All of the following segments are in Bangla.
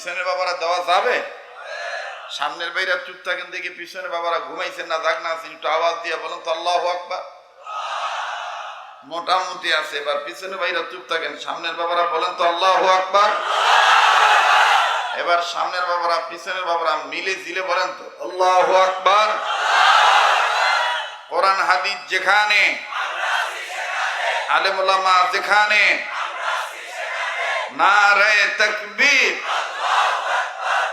পিছনের বাবারা দেওয়া যাবে? সামনের বাইরা চুপ থাকেন দেখি পিছনে বাবারা ঘুমাইছেন না যাক না একটু আওয়াজ দিয়ে বলেন তো, আল্লাহ আকবার। মোটামুটি আছে, এবার পিছনে বাইরা চুপ থাকেন, সামনের বাবারা বলেন তো, আল্লাহ আকবার। এবার সামনের বাবারা, পিছনের বাবারা মিলে জিলে বলেন তো, আল্লাহ আকবার। কোরআন, হাদিস যেখানে, আলেমুলামা যেখানে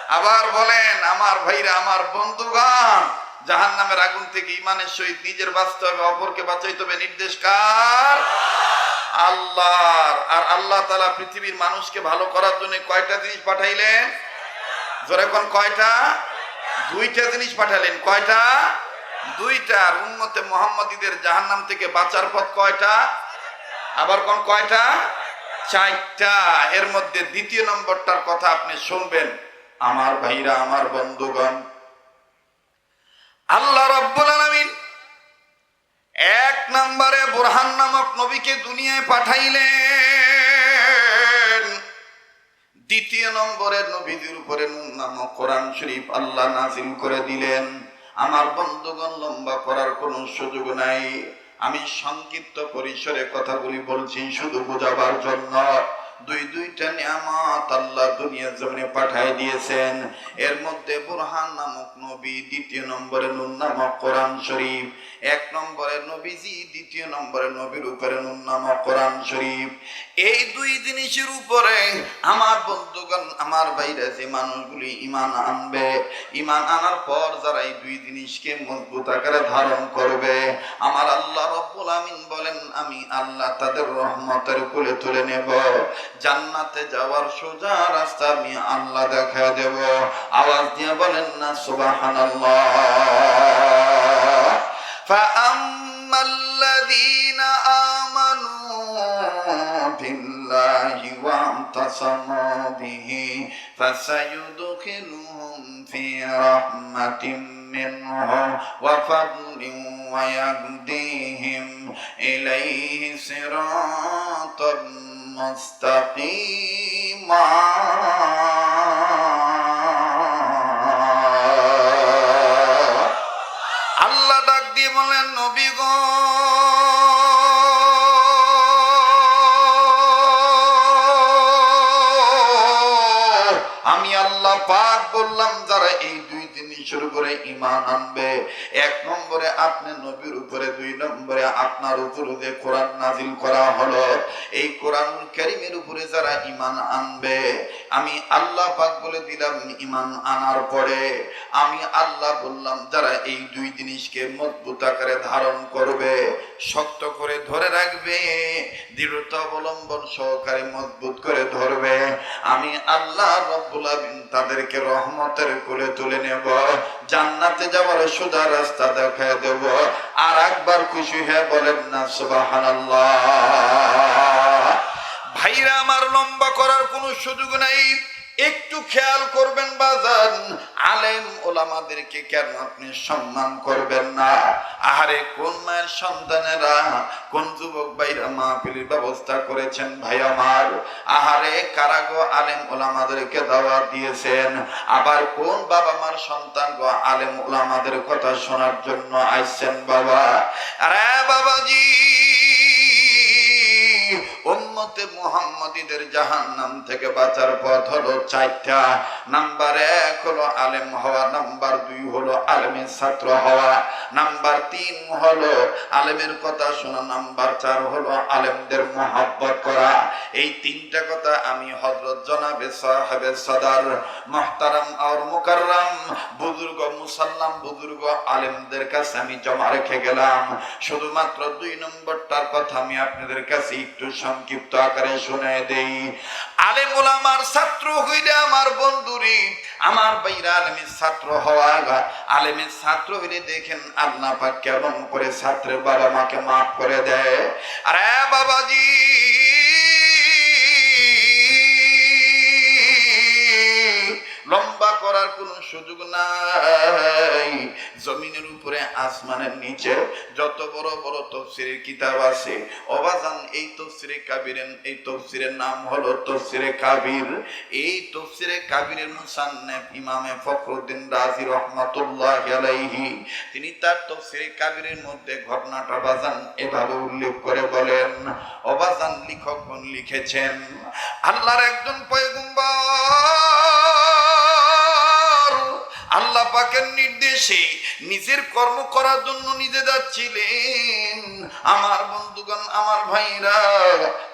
আবার বলেন, আমার ভাইরা, আমার বন্ধুগণ জাহান নামের আগুন থেকে ইমানের সহিত নিজের বাঁচতে হবে, অপরকে বাঁচাইতে হবে। নির্দেশ কার? আল্লাহর। আর আল্লাহ তালা পৃথিবীর মানুষকে ভালো করার জন্য কয়টা জিনিস পাঠাইলেন? জোরে কোন কয়টা? দুইটা জিনিস পাঠালেন। কয়টা? দুইটা। আর উম্মতে মোহাম্মদীদের জাহান্নাম থেকে বাঁচার পথ কয়টা? আবার কোন কয়টা? চারটা, এর মধ্যে দ্বিতীয় নম্বরটার কথা আপনি শুনবেন। আমার ভাইরা, আমার বন্ধুগণ, আল্লাহ রব্বুল আলামিন এক নম্বরে বুরহান নামক নবীকে দুনিয়ায় পাঠাইলেন। দ্বিতীয় নম্বরে নবীদের উপরে নুন নামক কোরআন শরীফ আল্লাহ নাজিল করে দিলেন। আমার বন্ধুগণ, লম্বা করার কোনো সুযোগ নাই। আমি সংক্ষিপ্ত পরিসরে কথাগুলি বলছি শুধু বোঝাবার জন্য। দুই দুইটা নিয়ামত আল্লাহ দুনিয়ার জমিনে পাঠাই দিয়েছেন। এর মধ্যে বুরহান নামক নবী দ্বিতীয় নম্বরে নুন নামক কোরআন শরীফ, এক নম্বরে নবীজি, দ্বিতীয় নম্বরে নবীর উপরে নুন নামক কোরআন শরীফ। এই দুই জিনিসের উপরে আমার বন্ধুগণ, আমার বাইরে যে মানুষগুলি ইমান আনবে ইমান আনার পর যারা এই দুই জিনিসকে মজবুত আকারে ধারণ করবে, আমার আল্লাহ রব্বুল আমিন বলেন, আমি আল্লাহ তাদের রহমতের কোলে তুলে নেব। জান্নাতে যাওয়ার সোজা রাস্তা আমি আল্লাহ দেখা দেব আওয়াজ দিয়ে বলেন না সুবহানাল্লাহ فأما الذين آمنوا بالله واعتصموا به فسيدخلهم في رحمة منه وفضل ويهديهم إليه صراطا مستقيما আল্লাহ ডাক দিয়ে বলেন নবী গো উপরে ইমান আনবে। এক নম্বরে আপনি নবীর উপরে, দুই নম্বরে আপনার উপরে যে কোরআন নাজিল করা হলো। এই কোরআন কারিমের উপরে যারা ইমান আনবে, আমি আল্লাহ পাক বলে দিলাম ইমান আনার পরে। আমি আল্লাহ বললাম, যারা এই দুই জিনিসকে মজবুত আকারে ধারণ করবে শক্ত করে ধরে রাখবে, দৃঢ়তা অবলম্বন সহকারে মজবুত করে ধরবে। আমি আল্লাহ রব্বুল আমিন তাদেরকে রহমতের কোলে তুলে নেব, জান্নাতে যাওয়ার সোজা রাস্তা দেখায় দেব। আর একবার খুশি হয়ে বলেন না, সুবহানাল্লাহ। ভাইরা, আমার লম্বা করার কোনো সুযোগ নাই। একটু খেয়াল করবেন বাজান, আলেম ওলামাদেরকে কেন আপনি সম্মান করবেন না? আহারে, কোন মায়ের সন্তানেরা, কোন যুবক ভাইরা মাহফিলের ব্যবস্থা করেছেন ভাই আমার? আহারে কারাগো আলেম ওলামাদেরকে দাওয়াত দিয়েছেন? আবার কোন বাবা মার সন্তান গো আলেম ওলামাদের কথা শোনার জন্য আসছেন বাবা? আরে বাবাজি উম্মতে মুহাম্মাদীদের জাহান্নাম থেকে বাঁচার পথ হলো চারটা। নাম্বার এক হলো আলেম হওয়া, নাম্বার দুই হলো আলেমের ছাত্র হওয়া, নাম্বার তিন হলো আলেমের কথা শোনা, নাম্বার চার হলো আলেমদের মহাব্বত করা। এই তিনটা কথা আমি হজরত জনাবে সাহেবে সদার, মহতারাম আর মুকাররাম, বুজুর্গ মুসাল্লাম, বুজুর্গ আলেমদের কাছে আমি জমা রেখে গেলাম। শুধুমাত্র দুই নম্বরটার কথা আমি আপনাদের কাছে একটু সংক্ষিপ্ত আকারে শুনে দেই। আলেমুল আমার ছাত্র হইলে আমার বন্ধুরি, আমার বাইরা আলেমের ছাত্র হওয়া আলেমের ছাত্র হইলে দেখেন আল্লাহ পাক কেমন করে ছাত্রের বাবা মাকে মাফ করে দেয়। আরে বাবাজি! লম্বা করার কোনো সুযোগ নাই। জমিনের উপরে, আসমানের নিচে যত বড় বড় তফসিরের কিতাব আছে, অবাজান এই তফসিরে কাবিরের, এই তফসিরের নাম হলো তফসিরে কাবির। এই তফসিরে কাবিরের মুসান্নেফ ইমামে ফখরুদ্দিন রাজি রহমাতুল্লাহ আলাইহি, তিনি তার তফসিরে কাবিরের মধ্যে ঘটনাটা বাজান এভাবে উল্লেখ করে বলেন, অবাজান লিখকগণ লিখেছেন, আল্লাহর একজন পয়গম্বর আল্লাহ পাকের নির্দেশে নিজের কর্ম করার জন্য নিজে যাচ্ছিলেন। আমার বন্ধুগণ, আমার ভাইরা,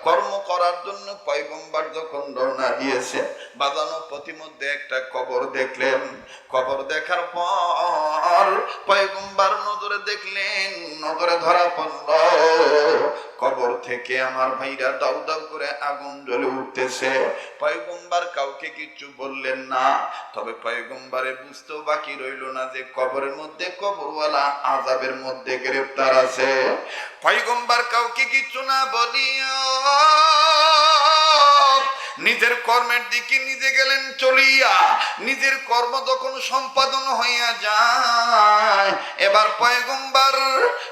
কর্ম করার জন্য পয়গম্বর যখন রওনা দিয়েছে, বাজানো প্রতিমধ্যে একটা কবর দেখলেন। কবর দেখার পর পয়গম্বর নজরে দেখলেন, নজরে ধরা পড়ল। কবর থেকে আমার ভাইরা দাউ দাউ করে আগুন জ্বলে উঠতেছে। পয়গম্বর কাউকে কিছু বললেন না, তবে পয়গম্বরে বুঝতেও বাকি রইল না যে কবরের মধ্যে কবরওয়ালা আজাবের মধ্যে গ্রেফতার আছে। পয়গম্বর কাউকে কিছু না বলিয়া নিজের কর্মের দিকে নিজে গেলেন চলিয়া, নিজের কর্ম যখন সম্পাদন হইয়া যায়, এবার পয়গম্বর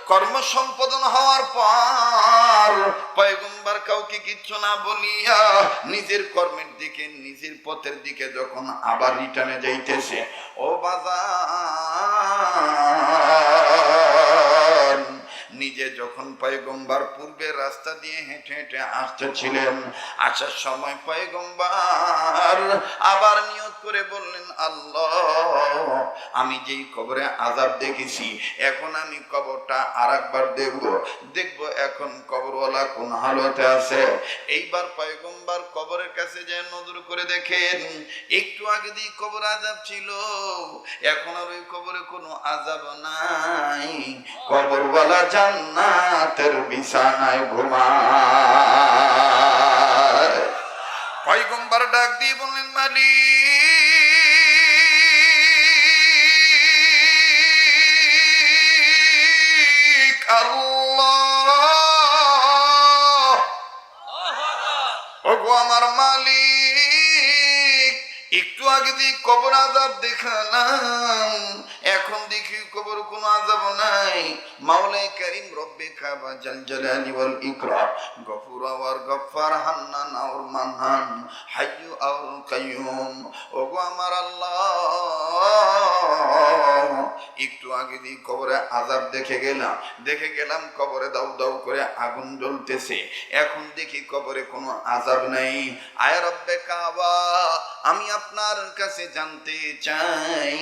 কর্ম সম্পাদন হওয়ার পর পয়গম্বর কাউকে কিচ্ছু না বলিয়া নিজের কর্মের দিকে, নিজের পথের দিকে যখন আবার রিটার্নে যাইতেছে, ও বাজার নিজে যখন পয়গম্বার পূর্বে রাস্তা দিয়ে হেঁটে হেঁটে আসতেছিলেন আসার সময় পয়গম্বার আবার নিয়ত করে বললেন, আল্লাহ, আমি যেই কবরে আজাব দেখেছি, এখন আমি কবরটা আর একবার দেখব। দেখব এখন কবরওয়ালা কোন হালতে আছে। এইবার পয়গম্বর কবরের কাছে যে নজর করে দেখেন, একটু আগে দিয়ে কবর আজাব ছিল, এখন আর ওই কবরে কোনো আজাব নাই। কবরওয়ালা জান্নাতের বিছানায় ঘুমায়। পয়গম্বর ডাক দিয়ে বললেন, মালিক আল্লাহ। ওগো আমার মালিক। একটু আগে দিয়ে কবর আজাব দেখালাম, এখন দেখি কবর কোনো আজাব নাই। মাওলাই করিম রব্বে খাবা জাল জালালি ওয়াল ইকরাম, গফুর আর গফফার হান্নান আর মান্নান, হাইয়ু আর কাইয়ুম। ওগো আমার আল্লাহ, একটু আগে দিয়ে কবরে আজাব দেখে গেলাম। দেখে গেলাম কবরে দাউ দাউ করে আগুন জ্বলতেছে। এখন দেখি কবরে কোনো আজাব নাই। আয় রব্বে কাবা, আমি আপনার কাছে জানতে চাই,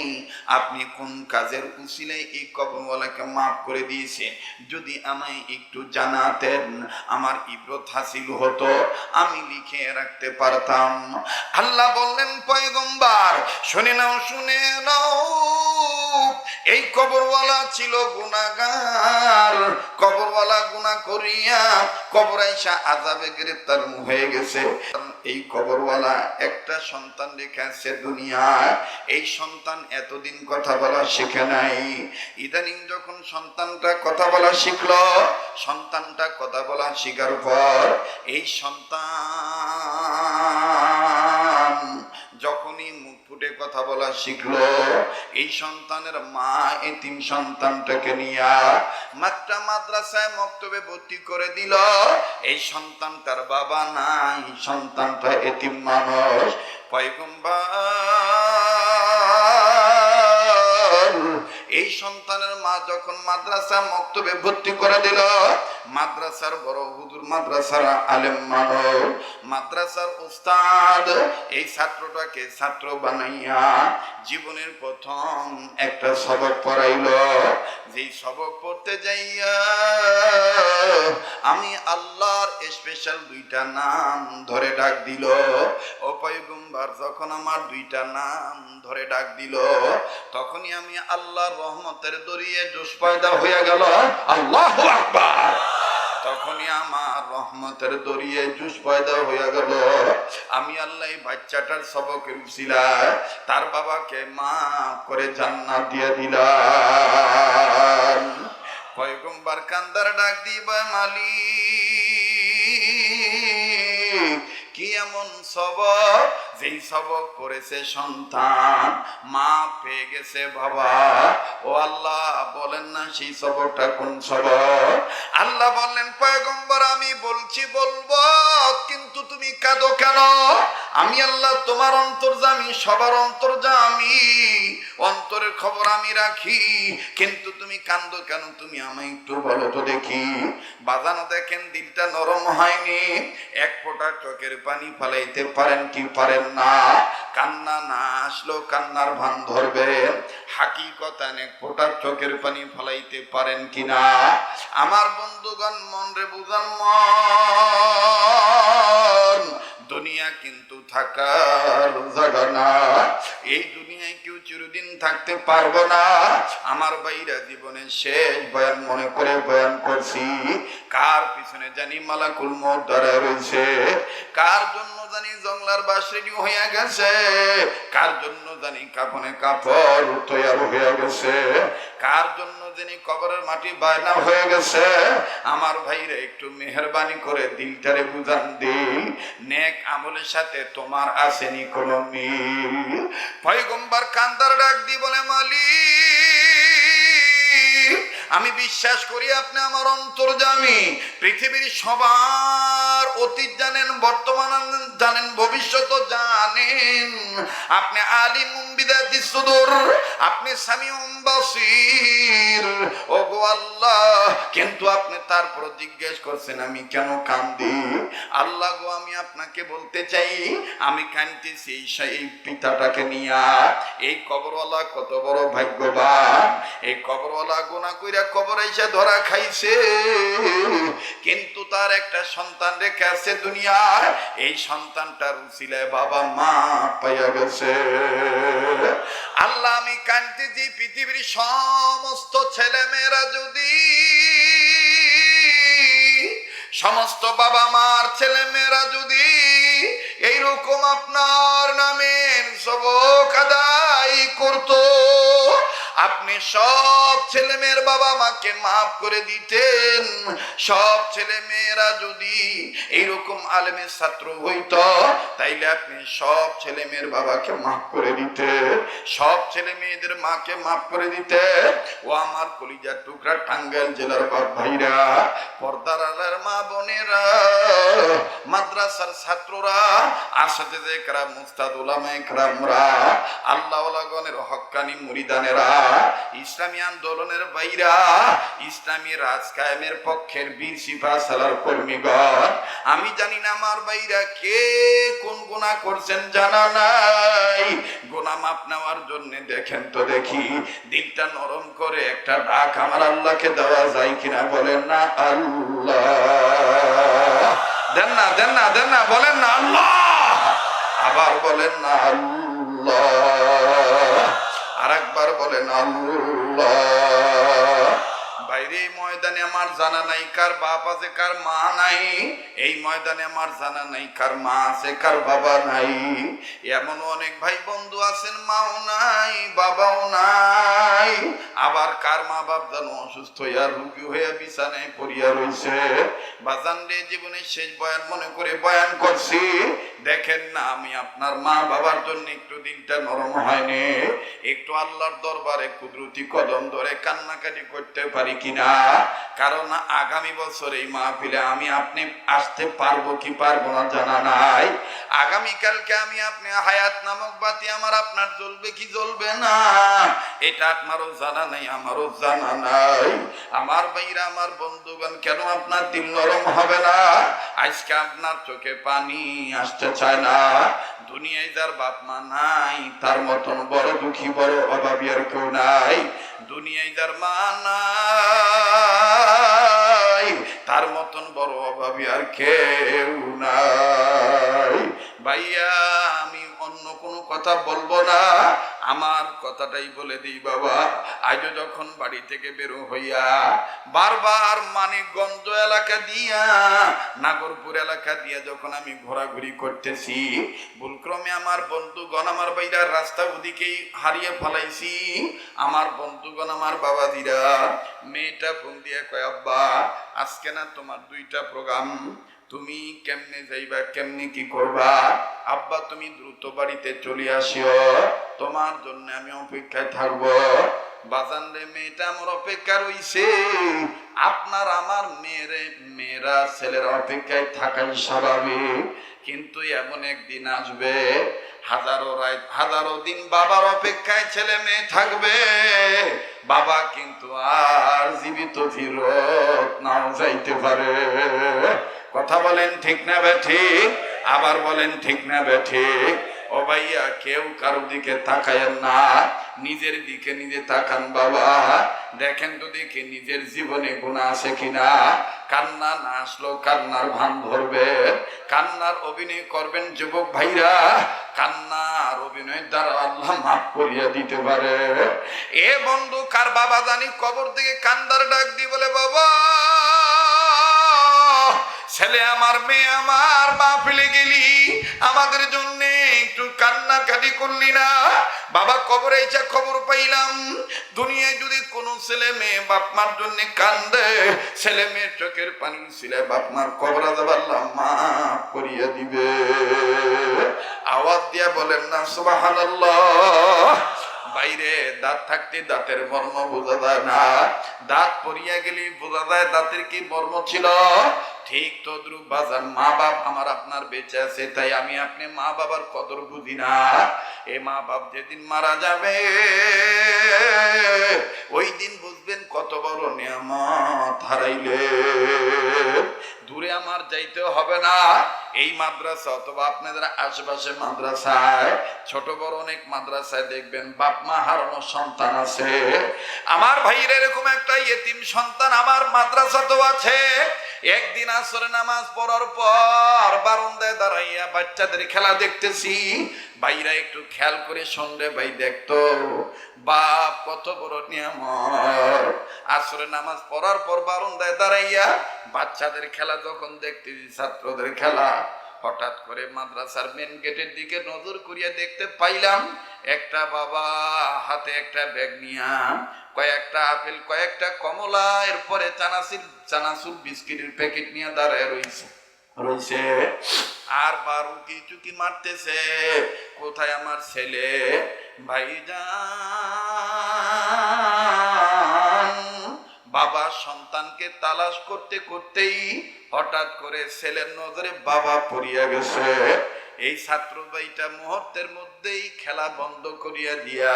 আপনি কোন কাজের উসিলায় এই কবরওয়ালাকে মাফ করে দিয়েছে যদি আমায় একটু জানাতেন, আমার ইব্রত হাসিল হতো, আমি লিখে রাখতে পারতাম। আল্লাহ বললেন, পয়গম্বার, শুনে নাও শুনে নাও। এই কবরওয়ালা ছিল গুনাগার কবরওয়ালা গুনাহ করিয়া কবর আইসা আজাবে গ্রেফতার হয়ে গেছে। এই কবরওয়ালা একটা সন্তান রেখে আছে দুনিয়ায়। এই সন্তান এতদিন কথা বলা শিখে নাই। ইদানিং যখন সন্তানটা কথা বলা শিখল, সন্তানটা কথা বলা শিখার পর এই সন্তান যখনই ফুটে কথা বলা শিখলো। এই সন্তানের মা এতিম সন্তানটাকে নিয়ে মাত্রা মাদ্রাসায় মক্তবে ভর্তি করে দিল। এই সন্তানটার বাবা নাই, সন্তানটা এতিম মানুষ। পয়গম্বর এই সন্তানের মা যখন মাদ্রাসা মক্তবে ভর্তি করে দিল, মাদ্রাসার বড় হুজুর, মাদ্রাসার আলেম মানব মাদ্রাসার উস্তাদ, এই ছাত্রটাকে ছাত্র বানাইয়া জীবনের প্রথম একটা সবক পড়াইল। যেই সবক পড়তে যাইয়া আমি আল্লাহর স্পেশাল দুইটা নাম ধরে ডাক দিল। ও পয়গম্বর, যখন আমার দুইটা নাম ধরে ডাক দিল, তখনই আমি আল্লাহর রহমতের দরিয়ে জোশ পয়দা হয়ে গেল। আল্লাহ আকবার। তখনই আমার রহমতের দরিয়ে জুস পয়দা হয়ে গেল। আমি আল্লাহ বাচ্চাটার সবকের উসিলায় তার বাবাকে মা করে জান্নাত দিয়ে দিলাম। পয়গম্বর কান্দার ডাক দিবা মালি কি এমন সবক যেই সবক পড়েছে সন্তান, মা পেয়ে গেছে বাবা। ও আল্লাহ বলেন না সেই সবকটা কোন সবক? আল্লাহ বললেন, পয়গম্বর, আমি বলছি বলব, কিন্তু তুমি কাঁদো কেন? আমি আল্লাহ, তোমার অন্তর্জামি সবার অন্তর্জামি অন্তরের খবর আমি রাখি, কিন্তু তুমি কান্দো কেন? তুমি আমায় একটু বলো তো দেখি। বাজানো, দেখেন, দিলটা নরম হয়নি। এক ফোঁটা চোখের পানি ফালাইতে পারেন কি পারেন না কান্না না আসলো কান্নার ভান ধরবে। হাকিকত এক ফোঁটা চোখের পানি ফালাইতে পারেন কিনা? আমার বন্ধুগণ মন রে বুঝান, মন। দুনিয়া কিন্তু থাকার জায়গা এই দুনিয়ায় কেউ চিরদিন থাকতে পারব না। আমার বাইরা জীবনে শেষ বয়ান মনে করে বয়ান করছি। কার পিছনে জানি মালাকুল মোট দাঁড়ায় রয়েছে? কার জন্য জানি জংলার বাস রেডি হয়ে গেছে। কার জন্য জানি কাপনে কাপড় তৈয়ার হয়ে গেছে? কার জন্য জানি কবরের মাটি বায়না হয়ে গেছে? আমার ভাইরা একটু মেহরবানি করে দিলটারে বুঝান নেক আমলের সাথে তোমার আসেনি কোনো মিল। পয়গম্বর কান্দার ডাক দি বলে, মালিক, আমি বিশ্বাস করি আপনি আমার অন্তর্জামী পৃথিবীর সবার অতীত জানেন, বর্তমান জানেন ভবিষ্যৎ জানেন। আপনি আপনি ও গো আল্লাহ, কিন্তু আপনি তারপর জিজ্ঞেস করছেন, আমি কেন কান্দি? আল্লাহ গো, আমি আপনাকে বলতে চাই, আমি কান্দিছি সেই পিতাটাকে নিয়া। এই কবরওয়ালা কত বড় ভাগ্যবান। এই কবরওয়ালা গোনা কইরা কবর এসে ধরা খাইছে। কিন্তু তার একটা সন্তান রেখে আছে দুনিয়ার। এই সন্তানটার উচিলায় বাবা মা পাইয়া গেছে। আল্লাহ, আমি কান্দিছি পৃথিবীর সমস্ত ছেলে মেয়েরা যদি সমস্ত বাবা মার ছেলে মেয়েরা যদি এইরকম আপনার নামের সবক আদায় করতো আপনি সব ছেলে মেয়ের বাবা মাকে মাফ করে দিতেন। সব ছেলে মেয়েরা যদি এইরকম আলেমের ছাত্র হইত, তাইলে আপনি সব ছেলে মেয়ের বাবাকে মাফ করে দিতেন। সব ছেলে মেয়েদের মাকে মাফ করে দিতেন। ও আমার কলিজার টুকরা টাঙ্গাইল জেলার বাপ ভাইরা, পর্দার আলার মা বোনেরা, মাদ্রাসার ছাত্ররা আসাতে যে কারা মুস্তাদ ওলামা একরামরা আল্লাহ গণের হক্কানি মুরিদানেরা ইসলামী আন্দোলনের বাইরা, ইসলামী পক্ষের বীর সালার কর্মীগণ, আমি জানি না আমার বাইরা কে কোন গুণা করছেন জানা নাই। গুণা মাপ নেওয়ার জন্য দেখেন তো দেখি, দিলটা নরম করে একটা ডাক আমার আল্লাহকে দেওয়া যায় কিনা বলেন না আল্লাহ। দেন না দেন না দেন না, বলেন না আল্লাহ। আবার বলেন না আল্লাহ। আর একবার বলেন আল্লাহ। বাইরে ময়দানে আমার জানা নাই কার বাপ আছে, কার মা নাই। এই ময়দানে আমার জানা নাই কার মা আছে, কার বাবা নাই। এমন অনেক ভাই বন্ধু আছেন, মাও নাই, বাবাও নাই। আবার কার মা বাপ যেন অসুস্থ হইয়া, রুগী হইয়া বিছানায় পড়িয়া রইছে। বাজান রে, জীবনের শেষ বয়ান মনে করে বয়ান করছি। দেখেন না আমি আপনার মা বাবার জন্য একটু দিনটা নরম হয়নি। একটু আল্লাহর দরবারে কুদরতি কদম ধরে কান্নাকাটি করতে পারি কিনা? কারণ আগামী বছর এই মাহফিলে আমি আপনি আসতে পারব কি পারব না জানা নাই। আগামীকালকে আমি আপনি হায়াত নামক বাতি আমার আপনার জ্বলবে কি জ্বলবে না? এটা আপনারও জানা নাই, আমারও জানা নাই। আমার ভাইরা, আমার বন্ধুগণ, কেন আপনার দিল নরম হবে না? আজকে আপনার চোখে পানি আসতে চায় না। দুনিয়ায় যার বাপ মা নাই, তার মতন বড় দুঃখী, বড় অভাবী আর কেউ নাই। দুনিয়ায় যার মা নাই তার মতন বড় অভাবী আর কেউ নাই। ভাইয়া আমি অন্য কোনো কথা বলব না। আমার কথাটাই বলে দিই বাবা। আজ যখন বাড়ি থেকে বেরো হইয়া বারবার মানিকগঞ্জ এলাকা দিয়া, নাগরপুর এলাকা দিয়া যখন আমি ঘোরাঘুরি করতেছি, ভুলক্রমে আমার বন্ধুগণ আমার বাইরার রাস্তা ওদিকেই হারিয়ে ফেলাইছি। আমার বন্ধুগণ, আমার বাবাদিরা মেয়েটা ফোন দিয়ে কয়, আব্বা, আজকে না তোমার দুইটা প্রোগ্রাম তুমি কেমনে যাইবা, কেমনে কি করবা? আব্বা, তুমি দ্রুত বাড়িতে চলে আসিও। তোমার জন্য আমি অপেক্ষায় থাকব। বাজান রে মেয়েটা আমার অপেক্ষা রইছে। আপনার আমার মেয়েরে, মেয়েরা ছেলের অপেক্ষায় থাকাই স্বাভাবিক কিন্তু এমন একদিন আসবে, হাজারো রাত হাজারো দিন বাবার অপেক্ষায় ছেলে মেয়ে থাকবে। বাবা কিন্তু আর জীবিত ফিরত নাও যাইতে পারে। কথা বলেন ঠিক না বে ঠিক? আবার বলেন ঠিক না বে ঠিক? ও ভাইয়া, কেউ কারও দিকে তাকায়েন না। নিজের দিকে নিজে তাকান বাবা। দেখেন তো দেখি নিজের জীবনে গুণা আছে কিনা। কান্না না আসলো কান্নার ভান ধরবে। কান্নার অভিনয় করবেন যুবক ভাইরা। কান্নার অভিনয় দ্বারা আল্লাহ মাফ করিয়া দিতে পারে। এ বন্ধু, কার বাবা জানি কবর থেকে কান্দার ডাক দি বলে, বাবা, ছেলে আমার, মেয়ে আমার, মা ফেলে গেলি। আমাদের জন্য একটু কান্নাকাটি করলি না? বাবা কবরে এসে খবর পাইলাম, দুনিয়ায় যদি কোনো ছেলে মেয়ে বাপ মার জন্য কান্দে, ছেলে মেয়ের চোখের পানি ছিলে, বাপ মার কবর আল্লাহ মাফ করিয়া দিবে। আওয়াজ দিয়া বলেন না, সুবহানাল্লাহ। বাইরে দাঁত থাকতে দাঁতের মর্ম বোঝা যায় না। দাঁত পরিয়া গেলে বোঝা যায় দাঁতের কি মর্ম ছিল। ঠিক তদ্রুপ বাজার মা বাপ আমার আপনার বেঁচে আছে, তাই আমি আপনি মা বাবার কদর বুঝি না। এ মা বাপ যেদিন মারা যাবে, ওই দিন বুঝবেন কত বড় নিয়ামত হারাইলে দূরে আমার যাইতে হবে না এই মাদ্রাসা অথবা আপনাদের আশেপাশে মাদ্রাসায়, ছোট বড় অনেক মাদ্রাসায় দেখবেন বাপ মা হারানো সন্তান আছে। আমার ভাইয়ের এরকম একটা ইয়েতিম সন্তান আমার মাদ্রাসা তো আছে। একদিন আসরে নামাজ পড়ার পর বারান্দায় দাঁড়াইয়া বাচ্চাদের খেলা দেখতেছি। ভাইরা একটু খেয়াল করে শুনলে ভাই দেখতো, বাপ কত বড় নিয়ামত। আসরে নামাজ পড়ার পর বারান্দায় দাঁড়াইয়া বাচ্চাদের খেলা যখন দেখতেছি, ছাত্রদের খেলা হঠাৎ করে মাদ্রাসার মেন গেটের দিকে নজর করিয়া দেখতে পাইলাম, একটা বাবা হাতে একটা ব্যাগ নিয়া কয়েকটা আপেল, কয়েকটা কমলা, এরপরে চানাসির চানাচুর বিস্কিটের প্যাকেট নিয়ে দাঁড়ায় রয়েছে রইছে, আর বারু কি চুকি মারতেছে? কোথায় আমার ছেলে? ভাইজান। বাবা সন্তানকে তালাশ করতে করতেই হঠাৎ করে ছেলের নজরে বাবা পড়িয়া গেছে। এই ছাত্র ভাইটা মুহূর্তের মধ্যেই খেলা বন্ধ করিয়া দিয়া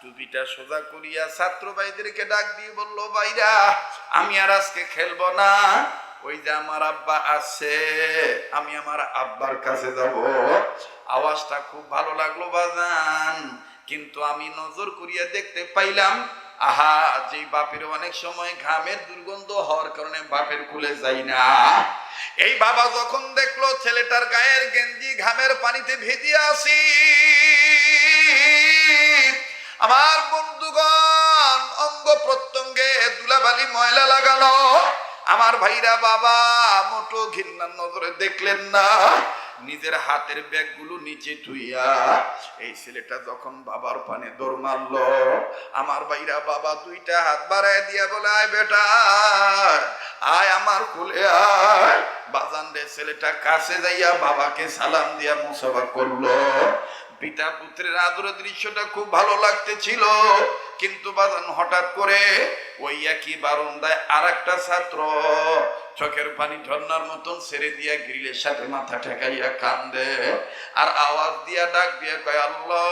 টুপিটা সোজা করিয়া ছাত্র ভাইদেরকে ডাক দিয়ে বলল, ভাইরা, আমি আর আজকে খেলব না। ওই যে আমার আব্বা আছে, আমি আমার আব্বার কাছে যাব। আওয়াজটা খুব ভালো লাগল বাজান, কিন্তু আমি নজর করিয়া দেখতে পাইলাম আহা যে বাপের অনেক সময় ঘামের দুর্গন্ধ হওয়ার কারণে বাপের কুলে যাই না। এই বাবা যখন দেখল ছেলেটার গায়ের গেঞ্জি ঘামের পানিতে ভেজিয়ে আসি আমার বন্ধুগণ, অঙ্গ প্রত্যঙ্গে দুলাবালি ময়লা লাগানো আমার ভাইরা বাবা মোটো ঘিন্নার নজরে দেখলেন না। নিজের হাতের ব্যাগগুলো নিচে থুইয়া এই ছেলেটা যখন বাবার পানে দৌড় মারল, আমার বাইরা বাবা দুইটা হাত বাড়ায় দিয়া বলে, আয় বেটা, আয় আমার কোলে আয়। বাজান রে ছেলেটা কাছে যাইয়া বাবাকে সালাম দিয়া মুসাফা করল। পিতা পুত্রের আদরের দৃশ্যটা খুব ভালো লাগতেছিল। কিন্তু হঠাৎ করে ওই একই বারন্দায় আর একটা ছাত্র চোখের পানি ঝর্নার মতন ছেড়ে দিয়া গ্রিলের সাথে মাথা ঠেকাইয়া কান্দে। আর আওয়াজ দিয়া ডাক দিয়া কয়, আল্লাহ!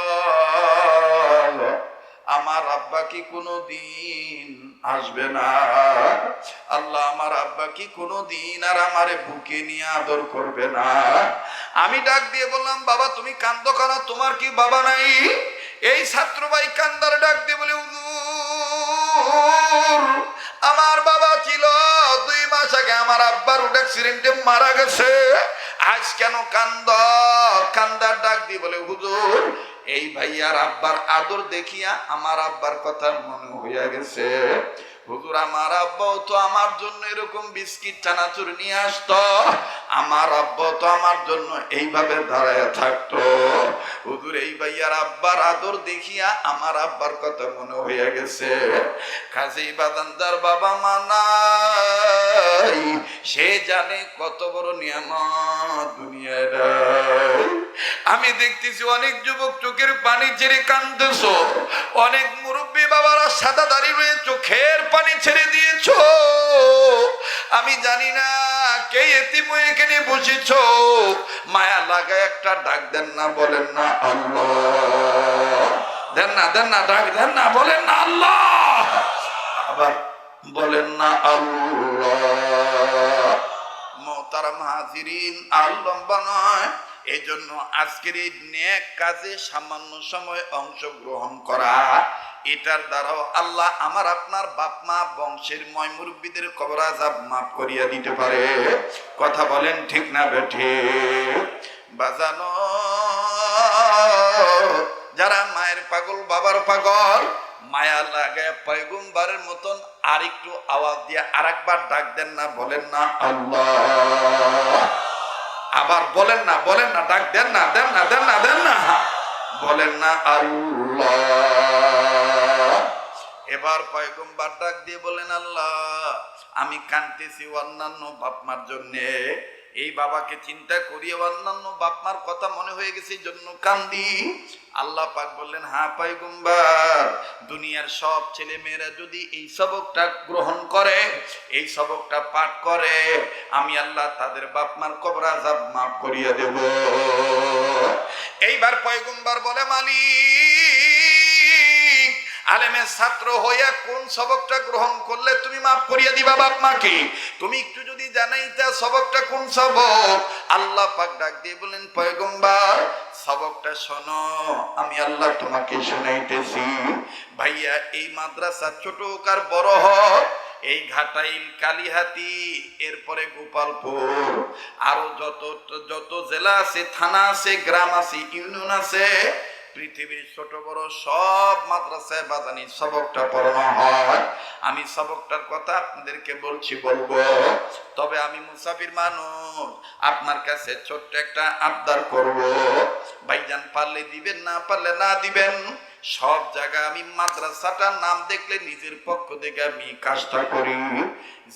আমার আব্বা কি কোনো দিন আসবে না? আল্লাহ আমার আব্বা কি কোনো দিন আর আমারে বুকে নিয়ে আদর করবে না? আমি ডাক দিয়ে বললাম বাবা তুমি কান্দ কেন? তোমার কি বাবা নাই? এই ছাত্র ভাই কান্দার ডাক দিয়ে বলে "হুজুর, আমার বাবা ছিল। দুই মাস আগে আমার আব্বার অ্যাক্সিডেন্টে মারা গেছে। আজ কেন কান্দ? কান্দার ডাক দিয়ে বলে হুজুর এই ভাইয়ার আব্বার আদর দেখিয়া আমার আব্বার কথা মনে হইয়া গেছে। হুজুর, আমার আব্বাও তো আমার জন্য এরকম বিস্কিট, চানাচুর নিয়ে আসতো। আমার আব্বা তো আমার জন্য এইভাবে দাঁড়ায় থাকতো। হুজুর, এই ভাইয়ার আব্বার আদর দেখিয়া আমার আব্বার কথা মনে হইয়া গেছে। কাজেই বাদান্দার বাবা মা নাই সে জানে কত বড় নিয়ামত দুনিয়ায় নাই। আমি দেখতেছি অনেক যুবক চোখের পানি ছেড়ে কান্দতেছ। অনেক মুরব্বী বাবারা সাদা দাঁড়িয়ে চোখের পানি ছেড়ে দিয়েছ। আমি জানি না কে এতিম এখানে বসেছ। মায়া লাগায় একটা ডাক দেন না, বলেন না আল্লাহ। দেন না দেন না, ডাক দেন না, বলেন না আল্লাহ। আবার বলেন না আল্লাহ। মোহতারাম হাজিরিন আর লম্বা নয়। এই জন্য আজকের এই নেক কাজে সামান্য সময় অংশগ্রহণ করা। এটার দ্বারাও আল্লাহ আমার আপনার বাপ মা বংশের ময় মুরব্বীদের কবর আজাব মাফ করিয়া দিতে পারে। কথা বলেন ঠিক না বেঠে? বাজানো, যারা মায়ের পাগল, বাবার পাগল মায়া লাগে, পয়গম্বরের মতন আর একটু আওয়াজ দিয়ে আরেকবার ডাক দেন না, বলেন না, আল্লাহ। আবার বলেন না বলেন না, ডাক দেন না দেন না দেন না দেন না। বলেন না, আল্লাহ। এবার পয়গম্বর ডাক দিয়ে বলেন, আল্লাহ, আমি কানতেছি অন্যান্য বাপমার জন্যে। এই বাবাকে চিন্তা করিয়ে অন্যান্য বাপমার কথা মনে হয়ে গেছে জন্য কান্দি। আল্লাহ পাক বললেন হ্যাঁ পাইগুম্বার দুনিয়ার সব ছেলে মেয়েরা যদি এই সবকটা গ্রহণ করে, এই সবকটা পাঠ করে, আমি আল্লাহ তাদের বাপমার কবর আজাব মাফ করিয়ে দেব। এইবার পয়গুম্বার বলে, মালিক আলেমের ছাত্র হইয়া কোন সবকটা গ্রহণ করলে তুমি মাফ করিয়া দিবা বাপ মাকে? তুমি একটু যদি জানাইতা সবকটা কোন সবক? আল্লাহ পাক ডাক দিয়ে বলেন পয়গম্বার, সবকটা শোনো, আমি আল্লাহ তোমাকে শুনাইতেছি। ভাইয়া, এই মাদ্রাসা ছোট হোক আর বড় হোক, এই ঘাটাইল, কালিহাতি, এরপরে গোপালপুর। আরও যত যত জেলা আছে, থানা আছে, গ্রাম আছে, ইউনিয়ন আছে পৃথিবীর ছোট বড় সব মাদ্রাসায় বাজানি সবকটা পড়ানো হয়। আমি সবকটার কথা আপনাদেরকে বলছি, বলব। তবে আমি মুসাফির মানুষ, আপনার কাছে ছোট্ট একটা আবদার করব। ভাইজান, পারলে দিবেন, না পারলে না দিবেন? সব জায়গায় আমি মাদ্রাসাটার নাম দেখলে নিজের পক্ষ থেকে আমি কাজটা করি।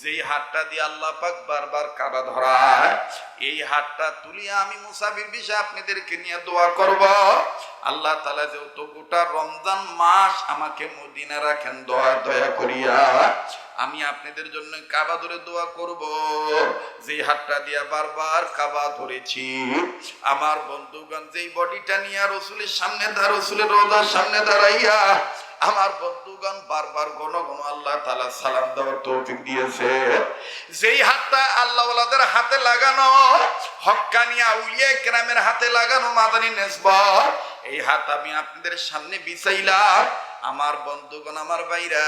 যেই হাতটা দিয়ে আল্লাহ পাক বারবার কাবা ধরায়, এই হাতটা তুলিয়ে আমি মুসাফির বিষয়ে আপনাদেরকে নিয়ে দোয়া করব। আল্লাহ তালা যেহেতু গোটা রমজান মাস আমাকে মদিনা রাখেন, দোয়া, দয়া করিয়া। আমি আপনাদের জন্য কাবা ধরে দোয়া করব। যে হাতটা দিয়া বারবার কাবা ধরেছি। আমার বন্ধুগণ যেই বডিটা নিয়ে রসুলের সামনে দা, রসুলের রোজার সামনে দাঁড়াইয়া, আমার বন্ধুগণ বারবার ঘন ঘন আল্লাহ তালা সালাম দেওয়ার তৌফিক দিয়েছে। যেই হাতটা আল্লাহ হাতে লাগানো হক্কানিয়া উলিয়া কেরামের হাতে লাগানো মাদানী নেসবা এই হাত আমি আপনাদের সামনে বিছাইলাম। আমার বন্ধুগণ, আমার ভাইরা,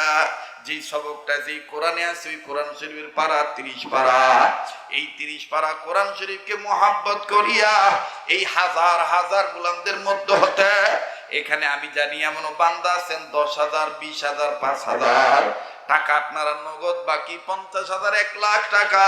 যেই সবকটা যেই কোরআনে আছে, ওই কোরআন শরীফের পারা তিরিশ পারা এই তিরিশ পারা কোরআন শরীফকে মোহাব্বত করিয়া এই হাজার হাজার গোলামদের মধ্যে হতে, এখানে আমি জানি এমন বান্দা আছেন, দশ হাজার, বিশ হাজার, পাঁচ হাজার। টাকা আপনারা নগদ, বাকি পঞ্চাশ হাজার, এক লাখ টাকা।